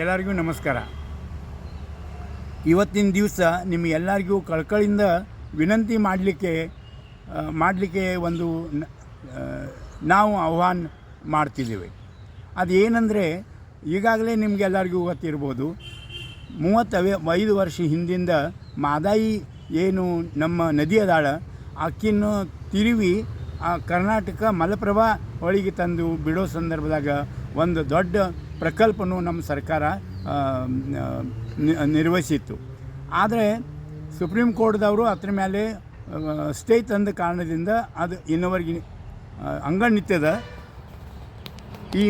ಎಲ್ಲರಿಗೂ ನಮಸ್ಕಾರ. ಇವತ್ತಿನ ದಿವಸ ನಿಮ್ಮ ಎಲ್ಲರಿಗೂ ಕಳ್ಕಳಿಂದ ವಿನಂತಿ ಮಾಡಲಿಕ್ಕೆ ಮಾಡಲಿಕ್ಕೆ ಒಂದು ನಾವು ಆಹ್ವಾನ ಮಾಡ್ತಿದ್ದೀವಿ. ಅದು ಏನಂದರೆ ಈಗಾಗಲೇ ನಿಮಗೆಲ್ಲರಿಗೂ ಗೊತ್ತಿರ್ಬೋದು, ಮೂವತ್ತ ಐದು ವರ್ಷ ಹಿಂದಿಂದ ಮಾದಾಯಿ ಏನು ನಮ್ಮ ನದಿ ಅದಾಳ ಅಕ್ಕಿನ್ನು ತಿರುವಿ, ಆ ಕರ್ನಾಟಕ ಮಲಪ್ರಭಾ ಒಳಗೆ ತಂದು ಬಿಡೋ ಸಂದರ್ಭದಾಗ ಒಂದು ದೊಡ್ಡ ಪ್ರಕಲ್ಪನೂ ನಮ್ಮ ಸರ್ಕಾರ ನಿರ್ವಹಿಸಿತ್ತು. ಆದರೆ ಸುಪ್ರೀಂ ಕೋರ್ಟ್ದವರು ಅದ್ರ ಮೇಲೆ ಸ್ಟೇ ತಂದ ಕಾರಣದಿಂದ ಅದು ಇನ್ನವರೆಗೆ ಅಂಗಡಿ ನಿಂತದ ಈ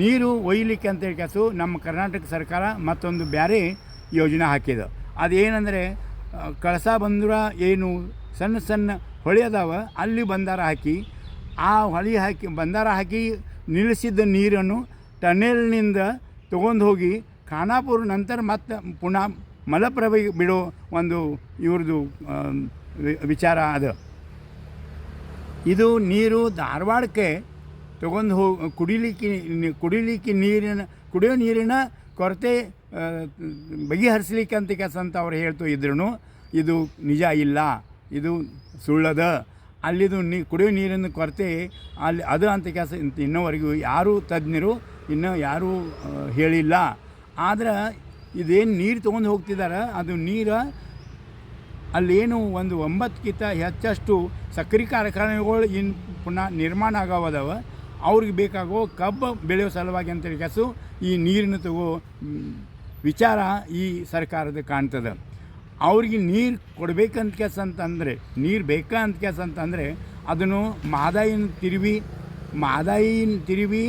ನೀರು ಒಯ್ಯಲಿಕ್ಕೆ ಅಂತ ಹೇಳಿ ನಮ್ಮ ಕರ್ನಾಟಕ ಸರ್ಕಾರ ಮತ್ತೊಂದು ಬೇರೆ ಯೋಜನೆ ಹಾಕಿದ. ಅದೇನೆಂದರೆ ಕಳಸ ಬಂದ್ರೆ ಏನು ಸಣ್ಣ ಸಣ್ಣ ಹೊಳೆ ಅದಾವ, ಅಲ್ಲಿ ಬಂದಾರ ಹಾಕಿ, ಆ ಹೊಳಿ ಹಾಕಿ ಬಂದಾರ ಹಾಕಿ ನಿಲ್ಲಿಸಿದ್ದ ನೀರನ್ನು ಟನೆಲ್ನಿಂದ ತೊಗೊಂಡು ಹೋಗಿ ಖಾನಾಪುರ ನಂತರ ಮತ್ತೆ ಪುನಃ ಮಲಪ್ರಭೆಗೆ ಬಿಡೋ ಒಂದು ಇವ್ರದ್ದು ವಿಚಾರ ಅದು. ಇದು ನೀರು ಧಾರವಾಡಕ್ಕೆ ತಗೊಂಡು ಹೋಗಿ ಕುಡಿಲಿಕ್ಕೆ ಕುಡಿಲಿಕ್ಕೆ ನೀರಿನ, ಕುಡಿಯೋ ನೀರಿನ ಕೊರತೆ ಬಗೆಹರಿಸಲಿಕ್ಕೆ ಅಂತ ಕೆಲಸ ಅಂತ ಅವ್ರು ಹೇಳ್ತು ಇದ್ರೂ ಇದು ನಿಜ ಇಲ್ಲ, ಇದು ಸುಳ್ಳದ. ಅಲ್ಲಿದು ನೀ, ಕುಡಿಯೋ ನೀರಿನ ಕೊರತೆ, ಅಲ್ಲಿ ಅದು ಅಂತ ಕೆಲಸ ಇನ್ನೂವರೆಗೂ ಯಾರೂ ತಜ್ಞರು ಇನ್ನೂ ಯಾರೂ ಹೇಳಿಲ್ಲ. ಆದ್ರೆ ಇದೇನು ನೀರು ತೊಗೊಂಡು ಹೋಗ್ತಿದ್ದಾರೆ ಅದು ನೀರು ಅಲ್ಲೇನು ಒಂದು ಒಂಬತ್ತಕ್ಕಿಂತ ಹೆಚ್ಚಷ್ಟು ಸಕ್ಕರೆ ಕಾರ್ಖಾನೆಗಳು ಇನ್ನು ಪುನಃ ನಿರ್ಮಾಣ ಆಗವದವ. ಅವ್ರಿಗೆ ಬೇಕಾಗೋ ಕಬ್ಬು ಬೆಳೆಯೋ ಸಲುವಾಗಿ ಅಂತ ಕೆಸು ಈ ನೀರನ್ನು ತಗೋ ವಿಚಾರ ಈ ಸರ್ಕಾರದ ಕಾಣ್ತದೆ. ಅವ್ರಿಗೆ ನೀರು ಕೊಡ್ಬೇಕಂತ ಕೆಲಸ ಅಂತಂದರೆ, ನೀರು ಬೇಕಾ ಅಂತ ಕೆಲಸ ಅಂತಂದರೆ, ಅದನ್ನು ಮಾದಾಯಿನ ತಿರುವಿ ಮಾದಾಯಿನ ತಿರುವಿ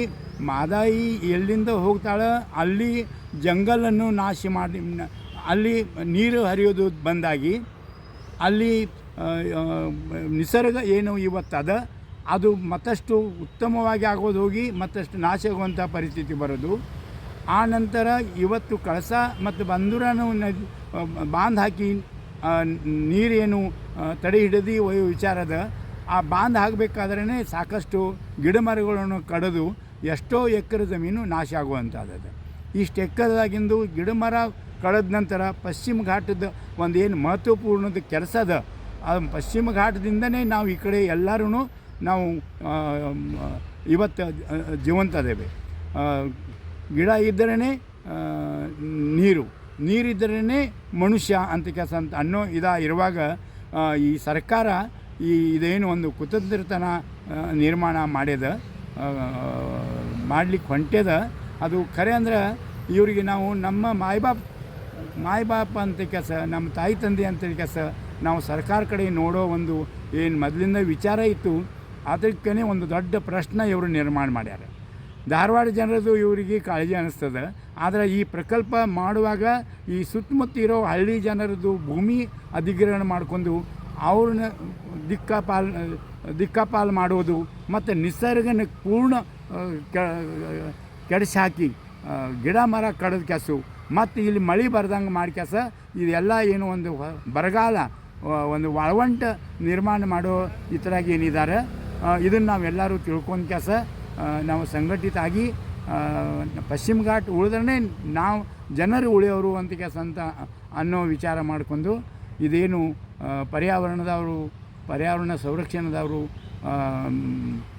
ಮಾದಾಯಿ ಎಲ್ಲಿಂದ ಹೋಗ್ತಾಳೆ ಅಲ್ಲಿ ಜಂಗಲನ್ನು ನಾಶ ಮಾಡಿ, ಅಲ್ಲಿ ನೀರು ಹರಿಯೋದು ಬಂದಾಗಿ, ಅಲ್ಲಿ ನಿಸರ್ಗ ಏನು ಇವತ್ತದ, ಅದು ಮತ್ತಷ್ಟು ಉತ್ತಮವಾಗಿ ಆಗೋದು ಹೋಗಿ ಮತ್ತಷ್ಟು ನಾಶ ಆಗುವಂಥ ಪರಿಸ್ಥಿತಿ ಬರೋದು. ಆ ನಂತರ ಇವತ್ತು ಕಳಸ ಮತ್ತು ಬಂದೂರನ್ನು ನದಿ ಬಾಂಧ್ ಹಾಕಿ ನೀರೇನು ತಡೆ ಹಿಡಿದು ವಿಚಾರದ, ಆ ಬಾಂಧ್ ಆಗಬೇಕಾದ್ರೇ ಸಾಕಷ್ಟು ಗಿಡ ಮರಗಳನ್ನು ಕಡಿದು ಎಷ್ಟೋ ಎಕರೆ ಜಮೀನು ನಾಶ ಆಗುವಂಥದ್ದು ಇಷ್ಟು ಎಕ್ಕರದಾಗಿಂದು ಗಿಡ ಮರ ಕಳೆದ ನಂತರ ಪಶ್ಚಿಮ ಘಾಟದ ಒಂದು ಏನು ಮಹತ್ವಪೂರ್ಣದ ಕೆಲಸ ಅದ. ಆ ಪಶ್ಚಿಮ ಘಾಟದಿಂದನೇ ನಾವು ಈ ಕಡೆ ಎಲ್ಲರೂ ನಾವು ಇವತ್ತು ಜೀವಂತ ಅದೇವೆ. ಗಿಡ ಇದ್ದರೇ ನೀರು. ನೀರಿದ್ದರೇ ಮನುಷ್ಯ ಅಂತ ಕೆಲಸ ಅಂತ ಅನ್ನೋ ಇದ ಇರುವಾಗ ಈ ಸರ್ಕಾರ ಈ ಇದೇನು ಒಂದು ಕುತಂತ್ರತನ ನಿರ್ಮಾಣ ಮಾಡ್ಯದ. ಮಾಡ್ಲಿಕ್ಕೆ ಹೊಂಟೇದ. ಅದು ಖರೆ ಅಂದ್ರೆ ಇವರಿಗೆ ನಾವು ನಮ್ಮ ಮಾಯ್ಬಾಪ್, ಮಾಯಬಾಪ ಅಂತ ಕೆಲಸ ನಮ್ಮ ತಾಯಿ ತಂದೆ ಅಂತ ಕೆಲಸ ನಾವು ಸರ್ಕಾರ ಕಡೆ ನೋಡೋ ಒಂದು ಏನು ಮೊದಲಿಂದ ವಿಚಾರ ಇತ್ತು ಅದಕ್ಕೇ ಒಂದು ದೊಡ್ಡ ಪ್ರಶ್ನೆ ಇವರು ನಿರ್ಮಾಣ ಮಾಡ್ಯಾರ. ಧಾರವಾಡ ಜನರದು ಇವರಿಗೆ ಕಾಳಜಿ ಅನ್ನಿಸ್ತದೆ ಆದರೆ ಈ ಪ್ರಕಲ್ಪ ಮಾಡುವಾಗ ಈ ಸುತ್ತಮುತ್ತ ಇರೋ ಹಳ್ಳಿ ಜನರದು ಭೂಮಿ ಅಧಿಗ್ರಹಣ ಮಾಡ್ಕೊಂಡು ಅವ್ರನ್ನ ದಿಕ್ಕಾಪಾಲ್ ದಿಕ್ಕಾಪಾಲ್ ಮಾಡೋದು ಮತ್ತು ನಿಸರ್ಗನ ಪೂರ್ಣ ಕೆಡಿಸಿ ಹಾಕಿ ಗಿಡ ಮರ ಕಡದ ಕೆಸು, ಮತ್ತು ಇಲ್ಲಿ ಮಳೆ ಬರ್ದಂಗೆ ಮಾಡಿ ಕೆಸ, ಇದೆಲ್ಲ ಏನು ಒಂದು ಬರಗಾಲ ಒಂದು ಒಳವಂಟ ನಿರ್ಮಾಣ ಮಾಡೋ ಇತರಾಗಿ ಏನಿದ್ದಾರೆ ಇದನ್ನು ನಾವೆಲ್ಲರೂ ತಿಳ್ಕೊಂಡು ಕೆಲಸ ನಾವು ಸಂಘಟಿತ ಆಗಿ ಪಶ್ಚಿಮ ಘಾಟ್ ಉಳಿದ್ರೆ ನಾವು ಜನರು ಉಳಿಯೋರು ಅಂತ ಕೆಸ ಅಂತ ಅನ್ನೋ ವಿಚಾರ ಮಾಡಿಕೊಂಡು, ಇದೇನು ಪರ್ಯಾವರಣದವರು, ಪರ್ಯಾವರಣ ಸಂರಕ್ಷಣದವರು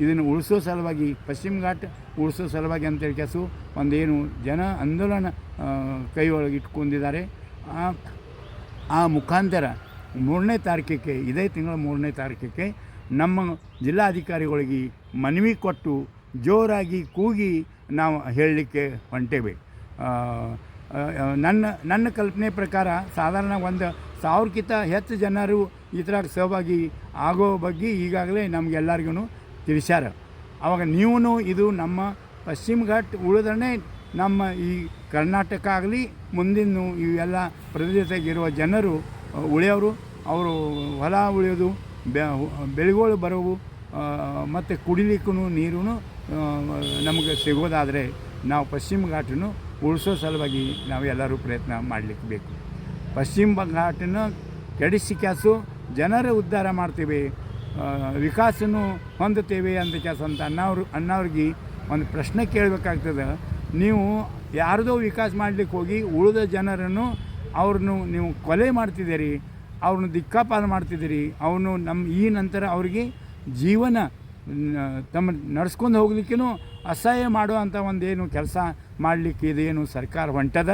ಇದನ್ನು ಉಳಿಸೋ ಸಲುವಾಗಿ, ಪಶ್ಚಿಮ ಘಾಟ್ ಉಳಿಸೋ ಸಲುವಾಗಿ ಅಂತೇಳಿ ಕೆಲಸ ಒಂದೇನು ಜನ ಆಂದೋಲನ ಕೈಯೊಳಗೆ ಇಟ್ಕೊಂಡಿದ್ದಾರೆ. ಆ ಮುಖಾಂತರ ಮೂರನೇ ತಾರೀಕಿಗೆ, ಇದೇ ತಿಂಗಳ ಮೂರನೇ ತಾರೀಕಿಗೆ ನಮ್ಮ ಜಿಲ್ಲಾಧಿಕಾರಿಗಳಿಗೆ ಮನವಿ ಕೊಟ್ಟು ಜೋರಾಗಿ ಕೂಗಿ ನಾವು ಹೇಳಲಿಕ್ಕೆ ಹೊಂಟೇವೆ. ನನ್ನ ನನ್ನ ಕಲ್ಪನೆ ಪ್ರಕಾರ ಸಾಧಾರಣ ಒಂದು ಸಾವಿರಕ್ಕಿಂತ ಹೆಚ್ಚು ಜನರು ಇದ್ರಾಗ ಸಹಭಾಗಿ ಆಗೋ ಬಗ್ಗೆ ಈಗಾಗಲೇ ನಮಗೆಲ್ಲರಿಗೂ ತಿಳಿಸ್ಯಾರ. ಆವಾಗ ನೀವು ಇದು ನಮ್ಮ ಪಶ್ಚಿಮ ಘಾಟ್ ಉಳಿದ್ರೆ ನಮ್ಮ ಈ ಕರ್ನಾಟಕ ಆಗಲಿ ಮುಂದಿನ ಇವೆಲ್ಲ ಪ್ರದೇಶದಾಗಿರುವ ಜನರು ಉಳಿಯೋರು ಅವರು ಹೊಲ ಉಳಿಯೋದು, ಬೆ ಬೆಳೆಗಳು ಬರೋವು ಮತ್ತು ಕುಡಿಲಿಕ್ಕೂ ನೀರು ನಮಗೆ ಸಿಗೋದಾದರೆ ನಾವು ಪಶ್ಚಿಮ ಘಾಟನ್ನು ಉಳಿಸೋ ಸಲುವಾಗಿ ನಾವು ಎಲ್ಲರೂ ಪ್ರಯತ್ನ ಮಾಡಲಿಕ್ಕೆ ಬೇಕು. ಪಶ್ಚಿಮ ಬಂಗಾಟನ ಕೆಡಿಸಿ ಕ್ಯಾಸು ಜನರ ಉದ್ಧಾರ ಮಾಡ್ತೀವಿ ವಿಕಾಸನು ಹೊಂದುತ್ತೇವೆ ಅಂತ ಕೆಲಸ ಅಂತ ಅನ್ನೋರು, ಅನ್ನೋರಿಗೆ ಒಂದು ಪ್ರಶ್ನೆ ಕೇಳಬೇಕಾಗ್ತದೆ. ನೀವು ಯಾರದೋ ವಿಕಾಸ ಮಾಡಲಿಕ್ಕೆ ಹೋಗಿ ಉಳಿದ ಜನರನ್ನು ಅವ್ರನ್ನು ನೀವು ಕೊಲೆ ಮಾಡ್ತಿದ್ದೀರಿ, ಅವ್ರನ್ನ ದಿಕ್ಕಾಪಾಲ ಮಾಡ್ತಿದ್ದೀರಿ, ಅವನು ನಮ್ಮ ಈ ನಂತರ ಅವರಿಗೆ ಜೀವನ ತಮ್ಮ ನಡೆಸ್ಕೊಂಡು ಹೋಗ್ಲಿಕ್ಕೂ ಅಸಹ್ಯ ಮಾಡುವಂಥ ಒಂದೇನು ಕೆಲಸ ಮಾಡಲಿಕ್ಕೆ ಇದೇನು ಸರ್ಕಾರ ಹೊಂಟದ?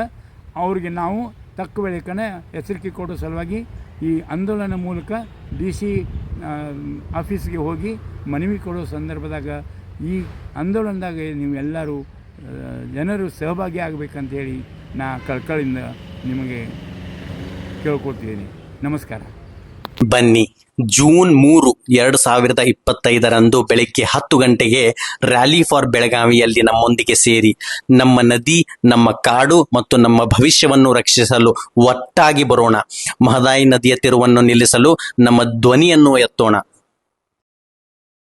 ಅವ್ರಿಗೆ ನಾವು ತಕ್ಕ ವೇಳೆಕನೆ ಎಚ್ಚರಿಕೆ ಕೊಡೋ ಸಲುವಾಗಿ ಈ ಆಂದೋಲನ ಮೂಲಕ ಡಿ ಸಿ ಆಫೀಸ್ಗೆ ಹೋಗಿ ಮನವಿ ಕೊಡೋ ಸಂದರ್ಭದಾಗ ಈ ಆಂದೋಲನದಾಗ ನೀವು ಎಲ್ಲರೂ ಜನರು ಸಹಭಾಗಿ ಆಗಬೇಕಂತೇಳಿ ನಾ ಕಳ್ಕಳಿಂದ ನಿಮಗೆ ಕೇಳ್ಕೊಳ್ತಿದ್ದೀನಿ. ನಮಸ್ಕಾರ. ಬನ್ನಿ. ಜೂನ್ ಮೂರು, ಎರಡು ಸಾವಿರದ ಇಪ್ಪತ್ತೈದರಂದು ಬೆಳಗ್ಗೆ ಹತ್ತು ಗಂಟೆಗೆ ರ್ಯಾಲಿ ಫಾರ್ ಬೆಳಗಾವಿಯಲ್ಲಿ ನಮ್ಮೊಂದಿಗೆ ಸೇರಿ. ನಮ್ಮ ನದಿ, ನಮ್ಮ ಕಾಡು ಮತ್ತು ನಮ್ಮ ಭವಿಷ್ಯವನ್ನು ರಕ್ಷಿಸಲು ಒಟ್ಟಾಗಿ ಬರೋಣ. ಮಹದಾಯಿ ನದಿಯ ತಿರುವನ್ನು ನಿಲ್ಲಿಸಲು ನಮ್ಮ ಧ್ವನಿಯನ್ನು ಎತ್ತೋಣ.